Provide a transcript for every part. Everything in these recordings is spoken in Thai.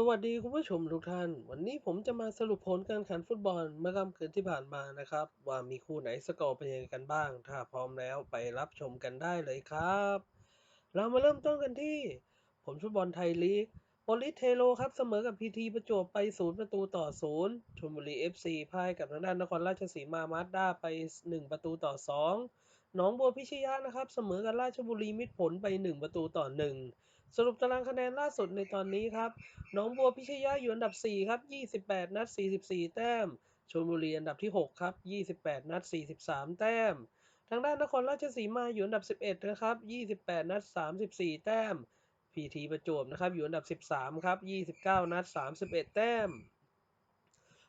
สวัสดีคุณผู้ชมทุกท่าน วันนี้ผมจะมาสรุปผลการแข่งฟุตบอลเมื่อค่ำคืนที่ผ่านมานะครับ ว่ามีคู่ไหนสกอร์เป็นยังไงกันบ้าง ถ้าพร้อมแล้วไปรับชมกันได้เลยครับ เรามาเริ่มต้นกันที่ ผลฟุตบอลไทยลีกโปลิสเทโลครับเสมอกับพีทีประจวบไปศูนย์ประตูต่อศูนย์ชลบุรีเอฟซีพ่ายกับทางด้านนครราชสีมามาสด้าไป 1 ประตูต่อ2หนองบัวพิชยะนะครับเสมอกับราชบุรีมิตรผลไป 1 ประตูต่อ 1 สรุปตารางคะแนนล่าสุดในตอนนี้ครับหนองบัวพิชยะอยู่อันดับ 4 ครับ 28 นัด 44 แต้มชลบุรีอันดับที่ 6 ครับ 28 นัด 43 แต้ม ทางด้านนครราชสีมาอยู่อันดับ 11 นะครับ 28 นัด 34 แต้ม พีทีประจวบนะครับ อยู่อันดับ 13 ครับ 29 นัด 31 แต้ม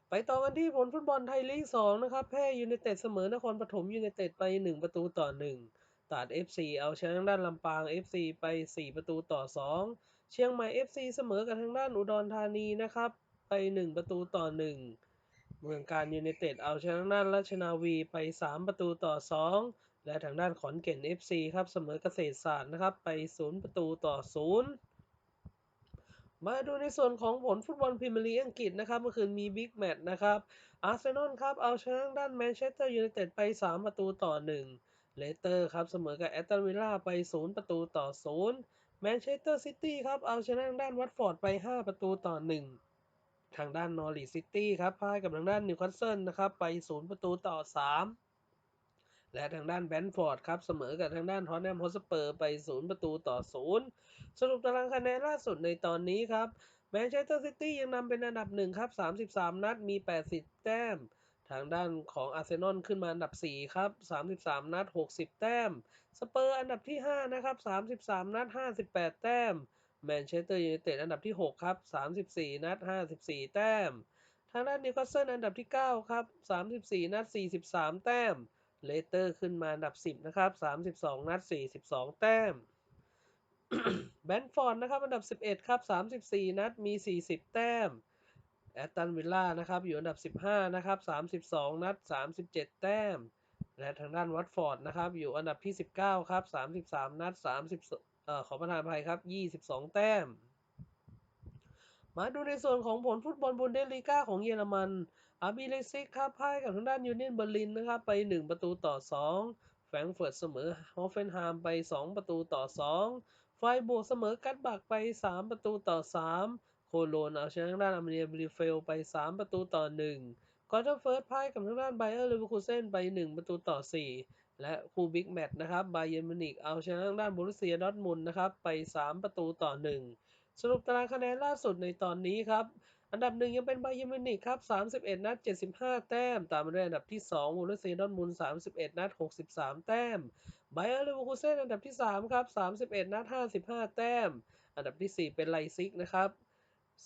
ไปต่อกันที่ผลฟุตบอลไทยลีก 2 นะครับ แพร่ยูไนเต็ดเสมอนครปฐมยูไนเต็ดไป 1 ประตูต่อ 1 ตราด FC เอาชนะทางด้านลำปาง FC ไป 4 ประตูต่อ 2 เชียงใหม่ FC เสมอกับทางด้านอุดรธานีนะครับไป 1 ประตูต่อ 1 เมืองการยูไนเต็ดเอาชนะทางด้านราชนาวีไป 3 ประตูต่อ 2 และทางด้านขอนแก่น FC ครับเสมอเกษตรศาสตร์นะครับไป 0 ประตูต่อ 0 มาดูในส่วนของผลฟุตบอลพรีเมียร์ลีกอังกฤษนะครับเมื่อคืนมีบิ๊กแมตช์นะครับอาร์เซนอลครับเอาชนะด้านแมนเชสเตอร์ยูไนเต็ดไป 3 ประตูต่อ 1 เลสเตอร์ครับเสมอกับแอตตันวิลล่าไป 0 ประตูต่อ 0 แมนเชสเตอร์ซิตี้ครับเอาชนะทางด้านวัตฟอร์ดไป 5 ประตูต่อ 1 ทางด้านนอริซิตี้ครับพ่ายกับทางด้านนิวคาสเซิลนะครับไป 0 ประตูต่อ 3 และทางด้านแบนฟอร์ดครับเสมอกับทางด้านทอตแนมฮอสเปอร์ไป 0 ประตูต่อ 0 สรุปตารางคะแนนล่าสุดในตอนนี้ครับแมนเชสเตอร์ซิตี้ยังนำเป็นอันดับ1ครับ 33 นัดมี 80 แต้ม ทางด้านของอาร์เซนอลขึ้นมาอันดับ 4 ครับ 33 นัด 60 แต้ม สเปอร์อันดับที่ 5 นะครับ 33 นัด 58 แต้ม แมนเชสเตอร์ยูไนเต็ดอันดับที่ 6 ครับ 34 นัด 54 แต้ม ทางด้านนิวคาสเซิลอันดับที่ 9 ครับ 34 นัด 43 แต้ม เลสเตอร์ขึ้นมาอันดับ 10 นะครับ 32 นัด 42 แต้ม แบนฟอร์ดนะครับอันดับ 11 ครับ 34 นัด มี 40 แต้ม แอตตันวิลล่านะครับอยู่อันดับ 15 นะครับ 32 นัด 37 แต้ม และทางด้านวัตฟอร์ดนะครับอยู่อันดับที่ 19 ครับ 33 นัด 30เอ่อขอประทานภัยครับ 22 แต้ม มาดูในส่วนของผลฟุตบอลบุนเดสลีกาของเยอรมันอาร์บีเลซิกครับพ่ายกับทางด้านยูเนียนเบอร์ลินนะครับไป 1 ประตูต่อ 2 แฟรงเฟิร์ตเสมอฮอฟเฟนไฮม์ไป 2 ประตูต่อ 2 ไฟบวกเสมอกัตบักไป 3 ประตูต่อ 3 โคโลนเอาชนะทางด้านอาร์เมเนียบริเฟลไป 3 ประตูต่อ1กอร์เทอร์เฟิร์สพ่ายกับทางด้านไบเออร์เลเวอร์คูเซนไป 1 ประตูต่อ 4 และคู่บิ๊กแมตช์นะครับไบเยนมินิกเอาชนะทางด้านบรูเซียดอทมุนนะครับไป 3 ประตูต่อ 1 สรุปตารางคะแนนล่าสุดในตอนนี้ครับอันดับหนึ่งยังเป็นไบเยนมินิกครับ 31 นัด 75 แต้ม ตามมาด้วยอันดับที่2บรูเซียดอร์ทมุน31 นัด 63 แต้ม ไบเออร์เลเวอร์คูเซนอันดับที่ 3 ครับ 31 นัด 55 แต้ม อันดับที่ 4 เป็นไลซิกนะครับ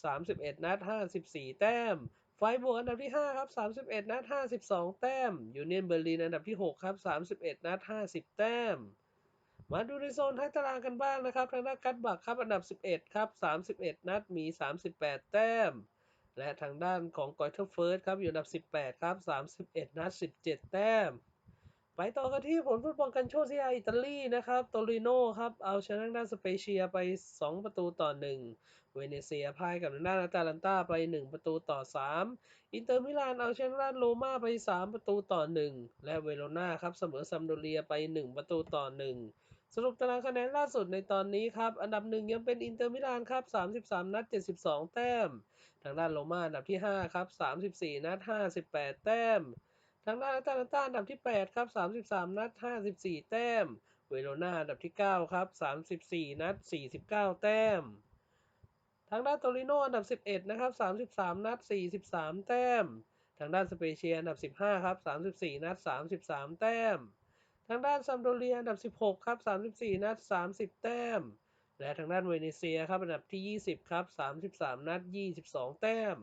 31นัด54แต้ม ไฟบวกอันดับที่5ครับ31นัด52แต้ม ยูเนียนเบอร์ลินอันดับที่6ครับ31นัด50แต้ม มาดูในโซนท้ายตารางกันบ้างนะครับ ทางด้านกัตบักครับอันดับ11ครับ31นัดมี38แต้ม และทางด้านของกอยเทอร์เฟิร์สครับอยู่อันดับ18ครับ31นัด17แต้ม ไปต่อกันที่ผลฟุตบอลกันโชซีอาอิตาลีนะครับโตริโนครับ เอาชนะด้านสเปเชียไป 2 ประตูต่อ 1 เวเนเซียพ่ายกับด้านอาตาลันตาไป 1 ประตูต่อ 3 อินเตอร์มิลานเอาชนะด้านโรม่าไป 3 ประตูต่อ 1 และเวโรนาครับเสมอซัมโดเรียไป 1 ประตูต่อ 1 สรุปตารางคะแนนล่าสุดในตอนนี้ครับ อันดับหนึ่งยังเป็นอินเตอร์มิลานครับ 33 นัด 72 แต้ม ทางด้านโรม่าอันดับที่ 5 ครับ 34 นัด 58 แต้ม ทางด้านอาตาลันตาอันดับที่ 8 ครับ 33 นัด 54 แต้ม เวโรนาอันดับที่ 9 ครับ 34 นัด 49 แต้ม ทางด้านโตริโนอันดับ 11 นะครับ 33 นัด 43 แต้ม ทางด้านสเปเชียอันดับ 15 ครับ 34 นัด 33 แต้ม ทางด้านซัมโดเรียอันดับ 16 ครับ 34 นัด 30 แต้ม และทางด้านเวเนเซียครับอันดับที่ 20 ครับ 33 นัด 22 แต้ม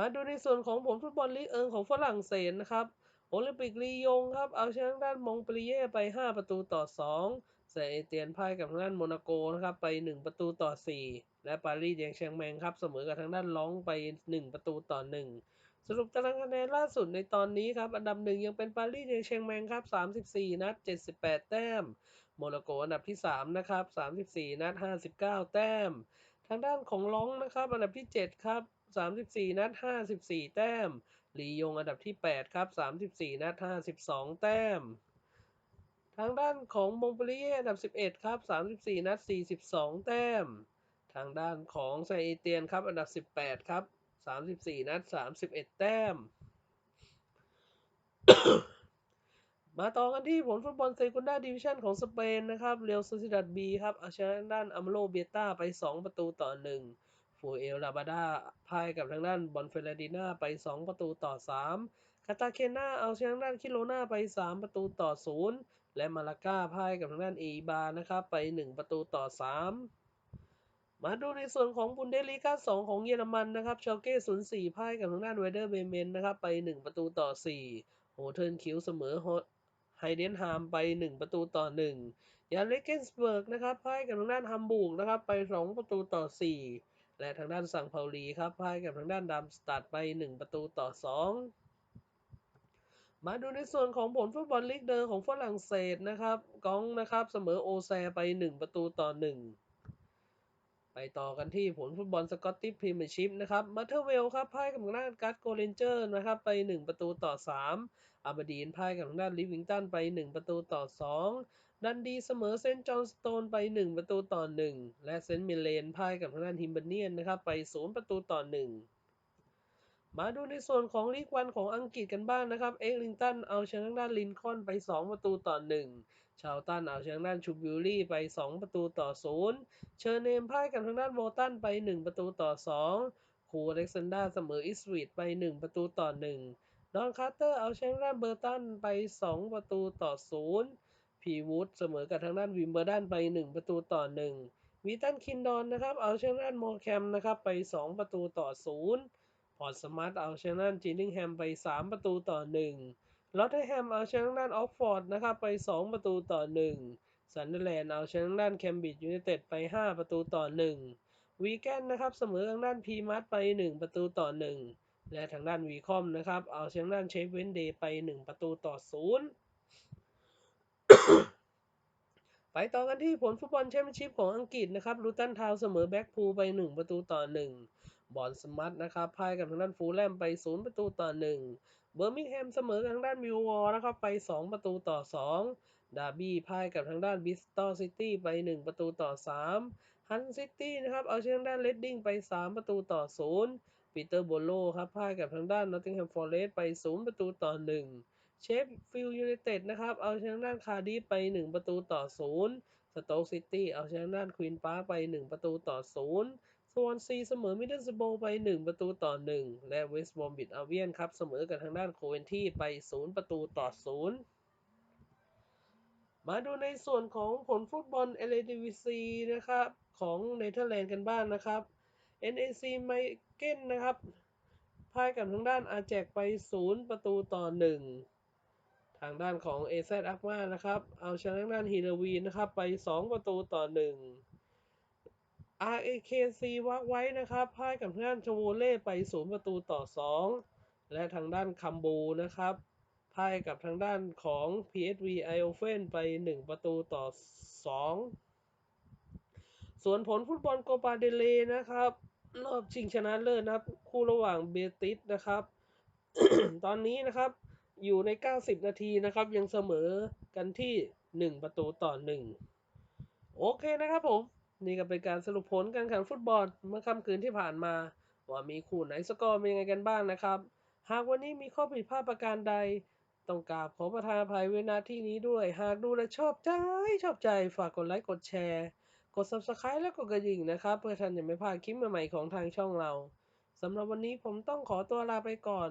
มาดูในส่วนของผลฟุตบอลลีกเอิงของฝรั่งเศสนะครับ โอลิมปิกลียงครับ เอาชนะทางด้านมงเปรีเย่ไป 5 ประตูต่อ2เซเอเตียนพ่ายกับทางด้านโมนาโกนะครับไป 1 ประตูต่อ 4 และปารีสแยงแชงแมงครับ เสมอกับทางด้านล้องไป 1 ประตูต่อ 1 สรุปตารางคะแนนล่าสุดในตอนนี้ครับ อันดับหนึ่งยังเป็นปารีสแยงแชงแมงครับ 34 นัด 78 แต้ม โมนาโกอันดับที่ 3 นะครับ 34 นัด 59 แต้ม ทางด้านของล้องนะครับ อันดับที่ 7 ครับ 34 นัด 54 แต้มลียงอันดับที่ 8 ครับ 34 นัด 52 แต้ม ทางด้านของมงเปรียอันดับ 11 ครับ 34 นัด 42 แต้ม ทางด้านของไซเอเตียนครับ อันดับ 18 ครับ 34 นัด 31 แต้ม มาต่อกันที่ผลฟุตบอลเซกุนดาดิวิชั่นของสเปนนะครับ เรียวซูซิดัดบีครับ เอาชนะด้านอัมโลเบต้าไป 2 ประตูต่อ 1 ฟูเอลลาบาดาพ่ายกับทางด้านบอลเฟรดิน่าไป 2 ประตูต่อ 3คาตาเคนาเอาชนะด้านคิโลนาไป 3 ประตูต่อ 0 และมาลาก้าพ่ายกับทางด้านอีบานะครับไป 1 ประตูต่อ 3 มาดูในส่วนของบุนเดลิก้า2 ของเยอรมันนะครับชอเก้04พ่ายกับทางด้านเวเดอร์เบเมนนะครับไป 1 ประตูต่อ 4 โฮเทิร์นคิวเสมอไฮเดนฮามไป 1 ประตูต่อ 1ยาเลเกนสเบิร์กนะครับพ่ายกับทางด้านฮัมบูร์กนะครับไป 2 ประตูต่อ 4 และทางด้านสังเปาลีครับพ่ายกับทางด้านดัมสตัดไป 1 ประตูต่อ 2 มาดูในส่วนของผลฟุตบอลลีกเดอร์ของฝรั่งเศสนะครับกองนะครับเสมอโอแซไป 1 ประตูต่อ 1 ไปต่อกันที่ผลฟุตบอลสกอตติชพรีเมียร์ชิพนะครับมาเทอร์เวลครับพ่ายกับทางด้านการ์ดโกเรนเจอร์นะครับไป 1 ประตูต่อ 3อาบดีนพ่ายกับทางด้านลิวิงตันไป 1 ประตูต่อ 2 ดันดีเสมอเซนต์จอห์นสโตนไป 1 ประตูต่อ 1 และเซนต์มิเลนพ่ายกับทางด้านฮิมเบเนียนนะครับไป 0 ประตูต่อ 1 มาดูในส่วนของลีกวันของอังกฤษกันบ้างนะครับ เอ็กลิงตันเอาชนะทางด้านลินคอนไป 2 ประตูต่อ 1 ชาวตันเอาชนะทางด้านชูบิลลี่ไป 2 ประตูต่อ 0 เชอร์เนมพ่ายกับทางด้านโวตันไป 1 ประตูต่อ 2 คูอเล็กซานดาเสมออิสวีดไป 1 ประตูต่อ 1 ดอนคาร์เตอร์เอาชนะทางด้านเบอร์ตันไป 2 ประตูต่อ 0 พีวูดเสมอกับทางด้านวิมเบอร์ดันไป 1 ประตูต่อ 1วีตันคินดอนนะครับเอาชนะด้านมอร์แคมนะครับไป 2 ประตูต่อ 0 พอร์ตสมาร์ทเอาชนะด้านจินนิงแฮมไป 3 ประตูต่อ 1ลอตเทแฮมเอาชนะด้านออกฟอร์ดนะครับไป 2 ประตูต่อ1ซันเดอร์แลนด์เอาชนะด้านแคมบริดจ์ยูไนเต็ดไป 5 ประตูต่อ 1 วีแกนนะครับเสมอทางด้านพีมัสไป 1 ประตูต่อ 1 และทางด้านวีคอมนะครับเอาชนะด้านเชฟเวนเดย์ไป 1 ประตูต่อ 0 ไปต่อกันที่ผลฟุตบอลแชมเปี้ยนชิพของอังกฤษนะครับลูตันทาวเสมอแบ็กพูไป 1 ประตูต่อ 1 บอลสมัตนะครับพ่ายกับทางด้านฟูลแลมไป 0 ประตูต่อ 1 เบอร์มิงแฮมเสมอกับทางด้านมิววอร์นะครับไป 2 ประตูต่อ 2 ดาร์บี้พ่ายกับทางด้านบิสตอลซิตี้ไป 1 ประตูต่อ 3 ฮันซิตี้นะครับเอาชนะทางด้านเลดดิ้งไป 3 ประตูต่อ 0 ปีเตอร์โบโลครับพ่ายกับทางด้านนอตติงแฮมฟอร์เรสต์ไป 0 ประตูต่อ 1 เชฟฟิลด์ยูไนเต็ดนะครับ เอาชนะด้านคาร์ดิฟไป 1 ประตูต่อ 0 สโต๊กซิตี้เอาชนะด้านควีนปาร์ไป 1 ประตูต่อ 0ส่วนซีเสมอมิดเดิลสโบไป 1 ประตูต่อ 1 และเวสต์บอมบิดอาเวียนครับ เสมอกับทางด้านโคเวนที่ไป 0 ประตูต่อ 0มาดูในส่วนของผลฟุตบอลเอเลดิวิซีนะครับ ของเนเธอร์แลนด์กันบ้างนะครับ NAC ไมเกนนะครับพ่ายกับทางด้านอาแจกไป 0 ประตูต่อ 1 ทางด้านของ AZ อักมานะครับ เอาชนะทางด้านฮีโรวีนะครับ ไป 2 ประตูต่อ 1 RAKC วักไว้นะครับพ่ายกับทางด้านชโวเล่ไป 0 ประตูต่อ 2 และทางด้านคัมบูนะครับพ่ายกับทางด้านของ PSV i o f e n ไป 1 ประตูต่อ 2 ส่วนผลฟุตบอลโกปาเดเลนะครับรอบชิงชนะเลิศนะครับ คู่ระหว่างเบติสนะครับ ตอนนี้นะครับ อยู่ใน 90 นาทีนะครับ ยังเสมอกันที่ 1 ประตูต่อ 1 โอเคนะครับผม นี่ก็เป็นการสรุปผลการแข่งขันฟุตบอลเมื่อค่ำคืนที่ผ่านมา ว่ามีคู่ไหนสกอร์เป็นยังไงกันบ้างนะครับ หากวันนี้มีข้อผิดพลาดประการใด ต้องกราบขอประทานอภัยเวนาที่นี้ด้วย หากดูและชอบใจชอบใจฝากกดไลค์กดแชร์ กด subscribe และกดกระดิ่งนะครับ เพื่อท่านจะไม่พลาดคลิปใหม่ๆของทางช่องเราสำหรับวันนี้ผมต้องขอตัวลาไปก่อน